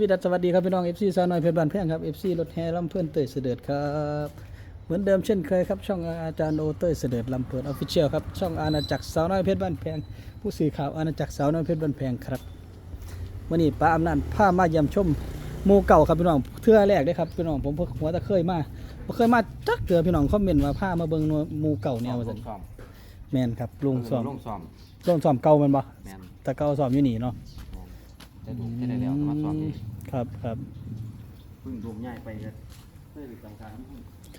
พี่ดัสสวัสดีครับพี่น้อง FC สาวน้อยเพชรบ้านแพงครับ FC รถแห่ลำเพื่อนเตยเสด็จครับ เหมือนเดิมเช่นเคยครับช่องอาจารย์โอเตยเสด็จลำเพื่อนออฟฟิเชียลครับช่องอาณาจักรสาวน้อยเพชรบ้านแพงผู้สื่อข่าวอาณาจักรสาวน้อยเพชรบ้านแพงครับวันนี้ป้าอำนาจพามาเยี่ยมชมหมู่เก่าครับพี่น้องเทื่อแรกเด้อครับพี่น้องผมเพิ่งหัวตะเคยมาบ่เคยมาจักเถื่อพี่น้องคอมเมนต์ว่าพามาเบิ่งหมู่เก่าเนี่ยว่าซั่นซ่อมแม่นครับลุงซ้อมลุงซ่อมลุงซ้อมเก่าแม่นบ่แมนแต่เก่าซ้อมอยู่นี่เนาะ จะดูแค่ได้แล้วมาซ่อมนี่ครับครับเพิ่งดูง่ายไปเลยเพื่อสำคัญ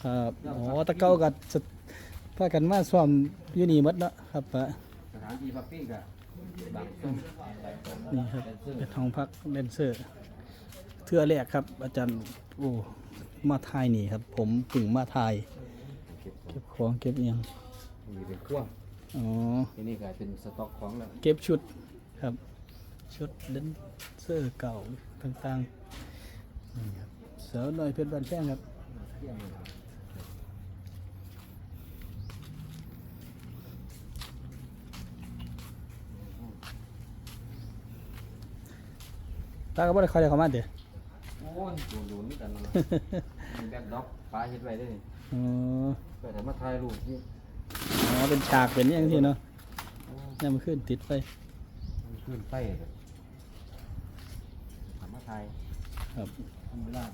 ครับอ๋อตะเก้ากับสพากันมาซ้อมอยู่นี่หมดเนาะครับปะสถานที่พักปิ้งกับบางต้นนี่ครับเป็นห้องพักเลนเซอร์เทื่อแรกครับ อาจารย์โอ้มาทายนี่ครับ ผมเพึ่งมาทายเก็บของเก็บของเก็บอิหยังมีเป็นเครื่องอ๋อที่นี่กลายเป็นสต็อกของแล้วเก็บชุดครับ ชุดเลนเซอร์เก่าต่างๆนี่ครับเสาวน้อยเพชรบ้านแป้งครับตาก็บ่ได้คอยได้เข้ามาเด้อโอ้ยดูดูนี่กันนะแบ็คด็อกปลาเฮ็ดไว้ด้วยอ๋อเพื่อแต่มาถ่ายรูปนี่อ๋อเป็นฉากเป็นอย่างที่เนาะนี่มันขึ้นติดไปมันขึ้นไปเลย ทำมาถ่ายครับทำเวลา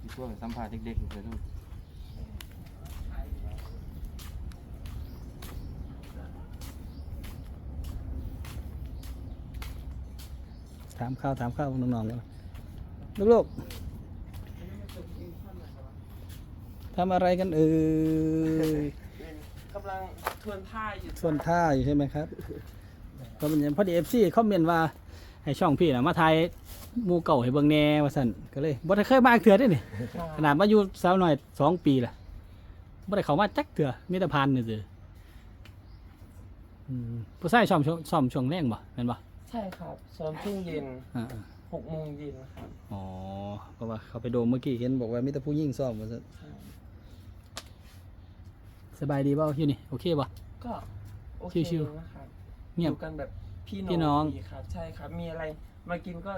ที่ช่วงสัมภาษณ์เด็กๆเลยทุกถามข้าวถามข้าวพวกน้องๆกันลูกๆทำอะไรกันเอ่ยกำลังทวนท่าอยู่ส่วนท่าอยู่ใช่ไหมครับก็เป็นอย่างพอดีเอฟซีคอมเมนต์ว่า ให้ช่องพี่นะมาถ่ายหมูเก่าให้เบิ่งแหน่ว่าสั่นก็เลยบ่ได้เคยมาเถื่อได้นี่ขนาดมาอยู่สาวหน่อยสองปีละบ่ได้เข้ามาจักเถื่อมีแต่ผ่านนี่ซื่ออืมผู้ชายชอบช่วงชอบช่วงแรงบ่แม่นบ่ใช่ครับซ้อมช่วงเย็นอ่าหกโมงเย็นครับๆอ๋อเพราะว่าเขาไปโดมเมื่อกี้เห็นบอกว่ามีแต่ผู้หญิงซ้อมว่าซั่นสบายดีเปล่าอยู่นี่โอเคบ่ก็โอเคชิวนะครับเงียบ อยู่กันแบบ พี่พี่น้องดีครับ ใช่ครับ มีอะไรมากินก็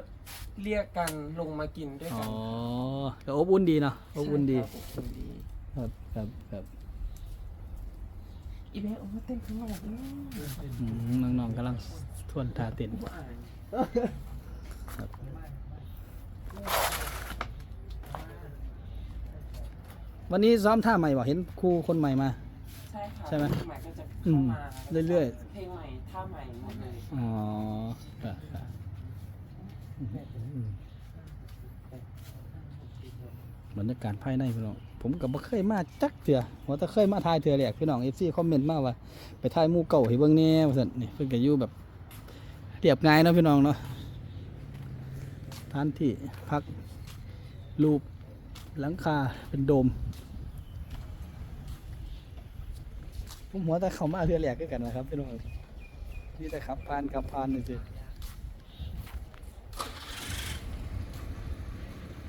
เรียกกันลงมากินด้วยอ๋อกันก็อบอุ่นดีเนาะอบอุ่นดี ใช่ครับอบอุ่นดีครับครับครับอีเมลเอามาเต้นข้างนอกเนอะอืมน้องๆกำลังทวนท่าเต้นว่าอ่านครับวันนี้ซ้อมท่าใหม่บ่เห็นครูคนใหม่มา ใช่ครับใช่ไหมเพลงใหม่ก็จะอืเข้ามมาเรื่อยเพลงใหม่ท่าใหม่หมดเลยอ๋อครับครับอืมบรรยากาศภายในพี่น้องผมกับบ่เคยมาจักเถื่อว่าแต่เคยมาถ่ายเถื่อแหลกพี่น้อง FC คอมเมนต์มาว่า ไปถ่ายหมู่เก่าให้เบิ่งแหน่ว่าซั่นนี่เพิ่นก็อยู่แบบเรียบง่ายเนาะพี่น้องเนาะสถานที่พักรูปหลังคาเป็นโดม ผมหัวแต่เข้ามาเถื่อแหลกคือกันนะครับพี่น้องนี่แต่ขับผ่านขับผ่านนี่สิ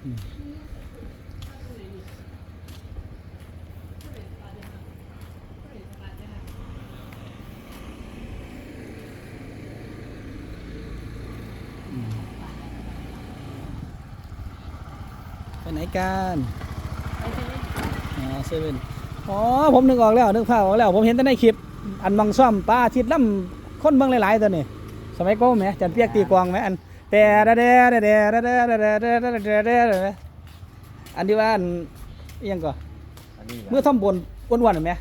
อืมไปไหนกันอ๋อเซเว่น อ๋อผมนึกออกแล้วนึกภาพออกแล้ว ผมเห็นแต่ในคลิป อันบางซ่อมปลาทิดล่ำคนเบิ่งหลายๆตัวนี่สมัยก่อนไหมจันเปียกตีกวางไหมอันแต่ดาเดดาเดดาเดดาเดระเดระเดระอันที่ว่าอันยังก่อเมื่อท่อมบนอ้วนๆหรือไหม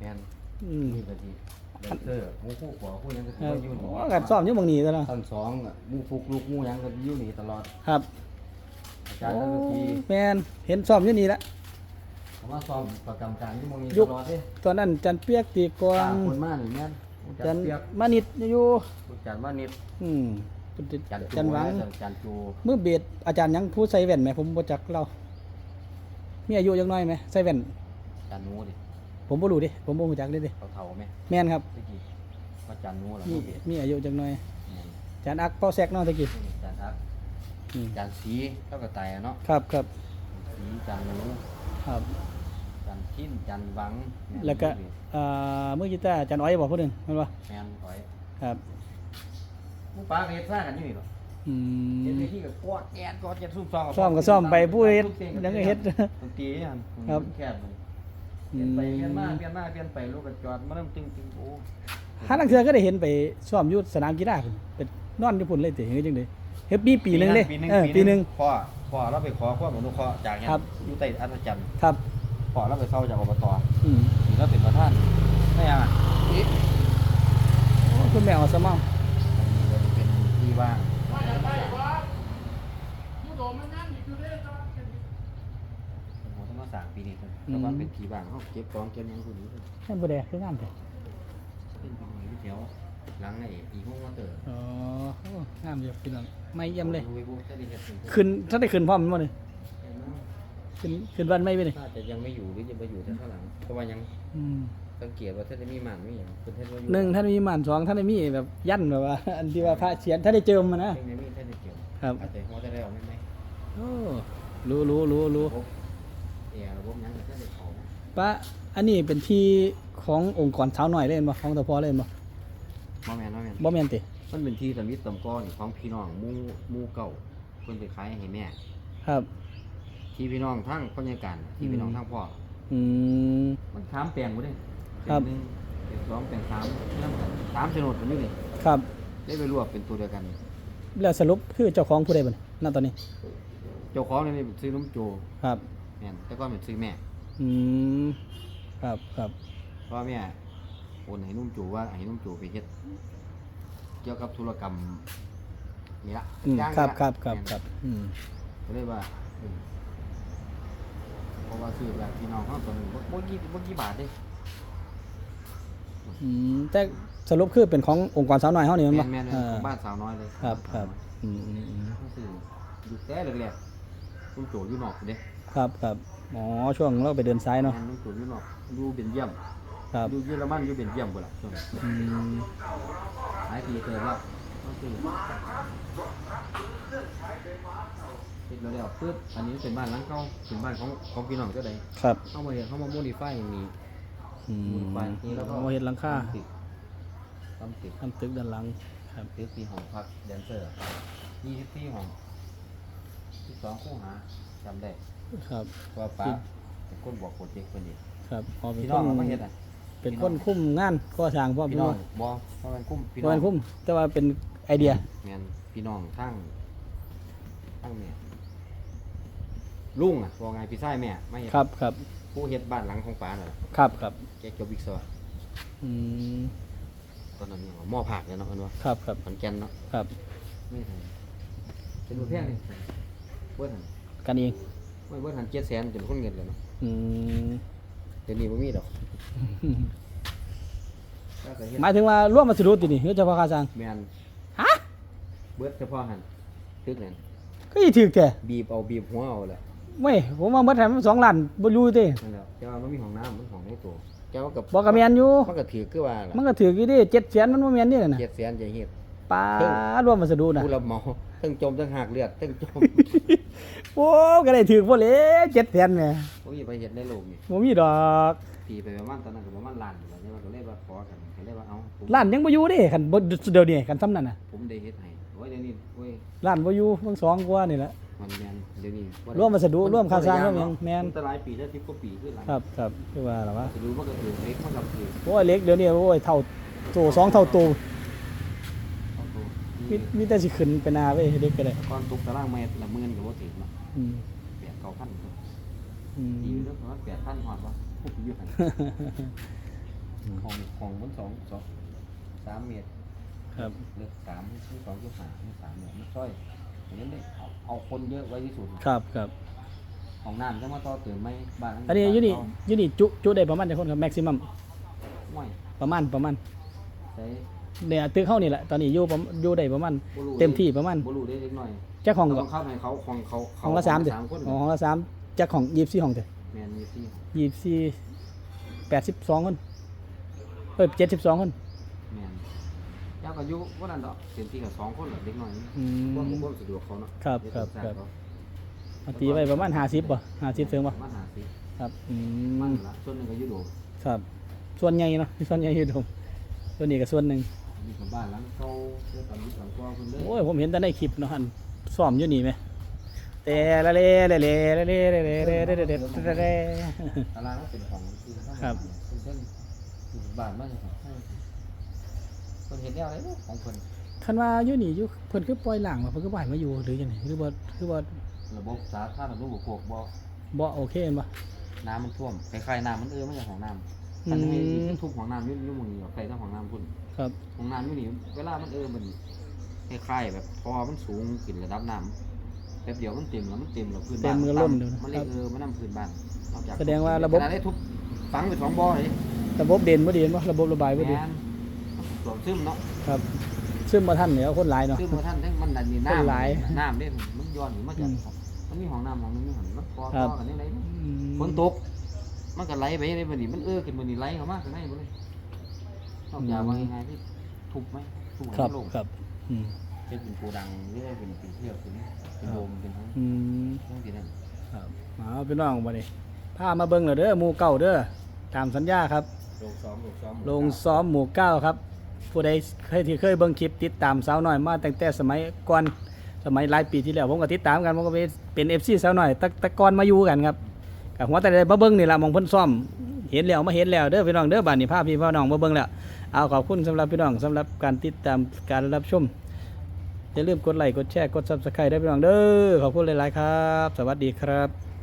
แมนอืมนี่ก็ดีเออมูคู่ขวาคู่ยังก็ถืออยู่นี่อ๋อซ่อมยู่บางนี้ตลอดตอนสองมูฟุกลูกมูยังก็อยู่นีตลอดครับอาจารย์ก็คือแมนเห็นซ่อมอยู่นี่แล้ว ผมว่าซ้อมประจำการที่มองนี้ยุตคลอดเด้ตอนนั้นจันเปียกตีกลอตางคนมากนี่แม่นอาจัจารนย์เปียกมานิดอยู่อาจารย์ว่านิดอืมอาจารย์จูจันหวังอาจารย์จูเมื่อเบียดอาจารย์ยังผู้ใส่แว่นไหมผมบ่จักเรา มีอายุยังน้อยไหมใส่แว่นอาจารย์หนูดิผมบ่รู้ดิผมบ่รู้จักเลยดิเขาเท่าไหมแม่นครับตะกี้อาจารย์หนูเหรอมีบ่เบียดมีอายุจังน้อยแม่นอาจารย์อักเป้าแซกเนาะตะกี้อาจารย์อักอืมอาจารย์สีเท่ากับไตอะเนาะครับครับสีอาจารย์หนูครับ อาจารย์ขิ้นอาจารย์หวังม่นแล้วก็อ่ามือกีตาร์อาจารย์อ้อยบอกผู้หนึงแม่นบ่แม่นถอยครับหมูปลาก็เฮ็ดซ่ากันอยู่นี่หรออืเฮ็ดม เวทีกับกอดแอดกอดแอดซุ่มซ้อมซ่อมก็ซ่อมไปผู้เฮ็ดยังก็เฮ็ดดนตรีนี่หั่นครับ แคบมันเปลี่ยนไปเปลี่ยนมาเปลี่ยนมาเปลี่ยนไปลูกกระจอดมาเริ่มตึงตึงโอ้หาลังเทือก็ได้เห็นไปซ้อมอยู่สนามกีฬาพุ่นเป็นนอนอยู่พุ่นเลยติเฮ็ดจังได๋เฮ็ดปีปีหนึงเลยปีหนึงเออปีหนึง พ่อพ่อเราไปขอความอนุเคราะห์จากเนี่ยครับ อยู่ใต้อัศจรรย์ ครับ พ่อเราไปเซาจากอบตอืมนี่เราเป็นประธานไม่ยังอะโอ้คุณแม่เอาซะเมาอันนี้ก็จะเป็นที่ว่างผมต้องมาสร้างปีนี้ครับแล้วก็เป็นที่ว่างเขาเก็บกองเก็บหยังคนนี้แม่นบ่ได้คืองามแท้เป็นปีนี้ที่แถวหลังไอ้ปีห้องมอเตอร์อ๋อโอ้งามอยู่พี่น้องไม่เยี่ยมเลยดูไอ้พวกจะได้เห็นสิ่งที่ขึ้นถ้าได้ขึ้นพร้อมมันบ่นี่ ขึ้นขึ้นบ้านไม่ไปนี่น่าจะยังไม่อยู่หรือจะไปอยู่แต่ข้างหลังเพราะว่ายังอืมสังเกตว่าถ้าจะมีหมันไม่อย่างคุณท่านว่าอยู่หนึ่งท่านมีหมันสองท่านได้มีแบบยันแบบว่า อันที่ว่าพระเชียนถ้าได้เจิมมันนะเรื่องนี้ไม่ท่านจะเกี่ยวครับ อาจจะเขาจะได้ออกไหมไหมโอ้รู้รู้รู้รู้ระบบเออระบบนั้นท่านจะเขาปะอันนี้เป็นที่ขององค์กรสาวหน่อยเล่นบ่ของตะพอเล่นบ่บ่แม่นบ่แม่นบ่แม่นติมันเป็นที่สำนิดสำก้อนของพี่น้องหมู่หมู่เก่าเพิ่นไปขายให้แม่ ครับ ที่พี่น้องทั้งพ่อใหญ่กันที่พี่น้องทั้งพ่ออืม มันถามแปลงบ่ได้ครับแปลงหนึ่งแปลงสองแปลงสามเรื่องกันสามโฉนดกันอยู่นี่ครับ ได้ไปรวบเป็นตัวเดียวกัน แล้วสรุปคือเจ้าของผู้ใดบ่นี่ณตอนนี้ เจ้าของนี่เป็นซื้อน้ำโจครับ แม่นแต่ก็เป็นซื้อแม่อืม ครับครับ เพราะว่าแม่โอนให้นุ่มโจว่าให้นุ่มโจไปเฮ็ดเกี่ยวกับธุรกรรมนี่ละอืม จ้างครับนี่ละครับครับแม่น ครับ อืม ก็เลยว่าเออเพ ราะว่าซื้อแบบพี่น้องเขาตัวหนึงบ่บ่กี่บ่กี่บาทเด้อืมแต่สรุปคือเป็นขององค์กรสาวหน่อยเฮานี่แมันบ่แม่นๆเอขอองบ้านสาวน้อยเลยครับครับอืมอืมอืมก็คืออยู่แต่แรกๆนุ่มโจอยู่นอกเด้ครับครับอ๋อช่วงเราไปเดินซ้ายเนาะแม่นนุ่มโจอยู่นอกอยู่เบนเยียมครับอยู่เยอรมันอยู่เบนเยียมพุ่นล่ะช่วงนั้นอืมหลายปีเกิดแล้วก็คือ เฮ็ดแล้วแล้วปึ๊บอันนี้เป็นบ้านหลังเก่าเป็นบ้านของของพี่น้องเจ้าใดครับเข้ามาเฮ็ดเข้ามาโมดิฟายมีอืมโมดิฟายนี่แล้วก็โมเฮ็ดหลังคาติดทำติดทำตึกด้านหลังครับตึกที่ห้องพักแดนเซอร์ยี่สิบสี่ห้องที่สองคู่หาจำได้ครับว่าป้าเป็นคนบอกโปรเจกต์คนนี้ครับพอเป็นพี่คน้องนเอามาเฮ็ดอะ เป็นคนคุมงานก่อสร้างพ่อพี่พี่น้น้อองงบ่เพราะมันคุ้มพี่บ่น้อแม่งนคุมแต่ว่าเป็นไอเดีย แม่นพี่น้องทั้งทั้งแม่ ลุงอะว่าไงพี่ชายแม่ไม่เฮ็ดครับครับผู้เฮ็ดบ้านหลังของป้าน่ะล่ะครับครับแกจบวิกซออืมตอนนั้นเนี่ยหม้อผักเนี่ยเนาะอันว่าครับครับขอนแก่นเนาะครับไม่ทันเป็นบ่แพงนี่เบิดหันกันเองไม่เบิดหัน700,000จนคนเงินเลยเนาะอืมเดี๋ยวนี้บ่มีดอกแล้วก็เฮ็ดหมายถึงว่าร่วมมาสรุปตินี่คือเฉพาะค่าสร้างแม่นฮะเบิดเฉพาะหันตึกนั่นก็สิถึกแท้บีบเอาบีบหัวเอาแหละ เว้ยผมว่าเบิดให้มัน2ล้านบ่อยู่ตินั่นแหละแต่ว่ามันมีห้องน้ำมันของในตัวแกว่ากับบ่ก็แม่นอยู่ มันก็ถือคือว่าล่ะมันก็ถึกอยู่ดิ7แสนมันบ่แม่นนี่น่ะเจ็ดแสนจะเฮ็ดป้าร่วมมาสรุปน่ะผู้รับเหมาทั้งจมทั้งหักเลือดทั้งจมโอ้ก็ได้ถึกบ่เลย7แสนแหมโอ้ยไปเฮ็ดในโลกนี่บ่มีดอกตีไปประมาณตอนนั้นก็ประมาณล้านอยู่แล้วเนี่ยว่าก็เลยว่าขอกันก็เลยว่าเอาผมล้านยังบ่อยู่เด้คันบ่เดี๋ยวนี้คันซ้ำนั่นน่ะผมได้เฮ็ดให้โอ้ยเดี๋ยวนี้โอ้ยล้านบ่อยู่เพิ่งสองกว่านี่แหละมันแม่นเดี๋ยวนี้บ่ได้ร่วมวัสดุร่วมค่าสร้างบ่ได้ร่วมหยังแม่นแต่หลายปีแล้ว10กว่าปีขึ้นหลายครับครับคือว่าล่ะวะวัสดุมันก็ถือเล็กมันก็ถือโอ้ยเล็กเดี๋ยวนี้โอ้ยเท่าโตสองเท่าโตเอาตัวมีมีแต่สิขึ้นไปหนาเว้ยเด็กก็ได้ก่อนตกตารางเมตรละหมื่นก็บ่ถึงเนาะอืมแปดเก้าพันอืมตีเรื่องประมาณแปดพันหอดวะพูดอยู่หันของของมันสองสองสามเมตร ครับ เลือกสามที่สองที่สามที่สามเนี่ยมันช่วยอย่างนั้นได้เอาเอาคนเยอะไว้ที่สุดครับครับ ของน้ำจะมาต่อเติมไหมบ้านอันนี้อยู่นี่อยู่นี่จุจุได้ประมาณจักคนครับแม็กซิมัมไม่ประมาณประมาณใช้เนี่ยตึกเฮานี่แหละตอนนี้อยู่ประมาณอยู่ได้ประมาณบ่รู้เต็มที่ประมาณบรูได้เล็กน้อยจักห้องต้ก็องเข้าให้เขาของเขาห้องละสามเด้อสามคนอ๋อห้องละสามจักห้อง24ห้องเด้อแมนมีที่24 82คนเอ้ย72คนแมน แล้วก็อยู่วันนั้นดอกเต็มที่กับสองคนหรอเล็กน้อยอืม ความความสะดวกเขาเนาะครับครับครับ เอาตีไปประมาณห้าสิบป่ะห้าสิบเสีงป่ะมันหาสิครับอืมันมละส่วนหนึ่งก็อยู่โดมครับ ส่วนใหญ่เนาะส่วนใหญ่อยู่ตรส่วนนี้ก็ส่วนหนึ่งมีกับ้านหลังเก่าเรื่อตอนนี้หลังเก่าคนเด้โอ้ยผมเห็นแต่ในคลิปเนาะอันซ้อมอยู่นี่ไหมเตะละเล่ละเล่ละเล่ละเล่ละเล่ละเล่ละเล่ ตารางก็เป็นของที่ครับ เพิ่นเพิ่นอยู่บ้านบ้านเจ้าของ เพิ่นเห็นแนวอะไรเนาะของเพิ่นคันว่าอยู่นี่อยู่เพิ่นคือปล่อยหลังมาเพิ่นก็บ่ให้มาอยู่หรือจังไดหรือว่าคือว่าระบบสาธารณูปโภคบ่บ่โอเคเห็นบ่น้ำมันท่วมคล้ายๆน้ำมันเออมาจากของน้ำอือันนี้มทุบของน้ำยุ่ยุ่งมึงนี่ไปทั้งของน้ำพุ่นครับของน้ำยุ่นี่เวลามันเออมันคล้ายๆแบบพอมันสูงขึ้นระดับน้ำแป๊บเดียวมันเต็มแล้วมันเต็มแล้วพื้นเต็บ้ามนมือต่ำล้นอยู่นะมันเลครัยบเออมันน้ำพื้นบ้านนอกจากแสดงว่าระบบขณได้ทุบฝังไปสองบ่อเลยระบบเด่นบ่ดีเห็นบ่ระบบระบายบ่ดีแม่น สวมซึมเนาะครับซึ่งบ่ทันเนี่ยคนหลายเนาะ ซึมมาท่านทั้งมันดันนี่คนหลายน้ำน้ำเด่นมันย้อนหนีมาจากอืม มันมีห้องน้ำห้องนึงมีห้องมันกอครัต่อบกันได้ไรอืมฝนตก มันก็ไหลไปได้บัดนี้มันเออขึ้นบัดนี้ไหลเข้ามาข้างในบ่เลยนอกจากว่าง่ายๆที่ทุบไหมทุบให้ครับมันลงครับอืมเป็นเป็นโกดังหรือว่าเป็นเป็นเที่ยวเป็นเป็นโดมเป็นทั้งอืมทั้งที่นั่นครับเอาพี่น้องบัดนี้พามาเบิ่งแล้วเด้อหมู่เก่าเด้อตามสัญญาครับลงซ้อมลงซ้อมลงซ้อมหมู่เก้าครับ ผู้ใดเคยที่เคยเบิ่งคลิปติดตามสาวน้อยมาตั้งแต่สมัยก่อนสมัยหลายปีที่แล้วผมก็ติดตามกันผมก็เป็นเป็น FC สาวน้อยตะตะกอนมาอยู่กันครับกับหัวแต่ได้มาเบิ่งนี่ละมองเพิ่นซ้อมเห็นแล้วมาเห็นแล้วเด้อพี่น้องเด้อบัดนี้พาพพี่พ่อน้องมาเบิ่งแล้วเอาขอบคุณสำหรับพี่น้องสำหรับการติดตามการรับชมอย่าลืมกดไลค์กดแชร์กด Subscribe ได้พี่น้องเด้อขอบคุณหลายๆครับ สวัสดีครับ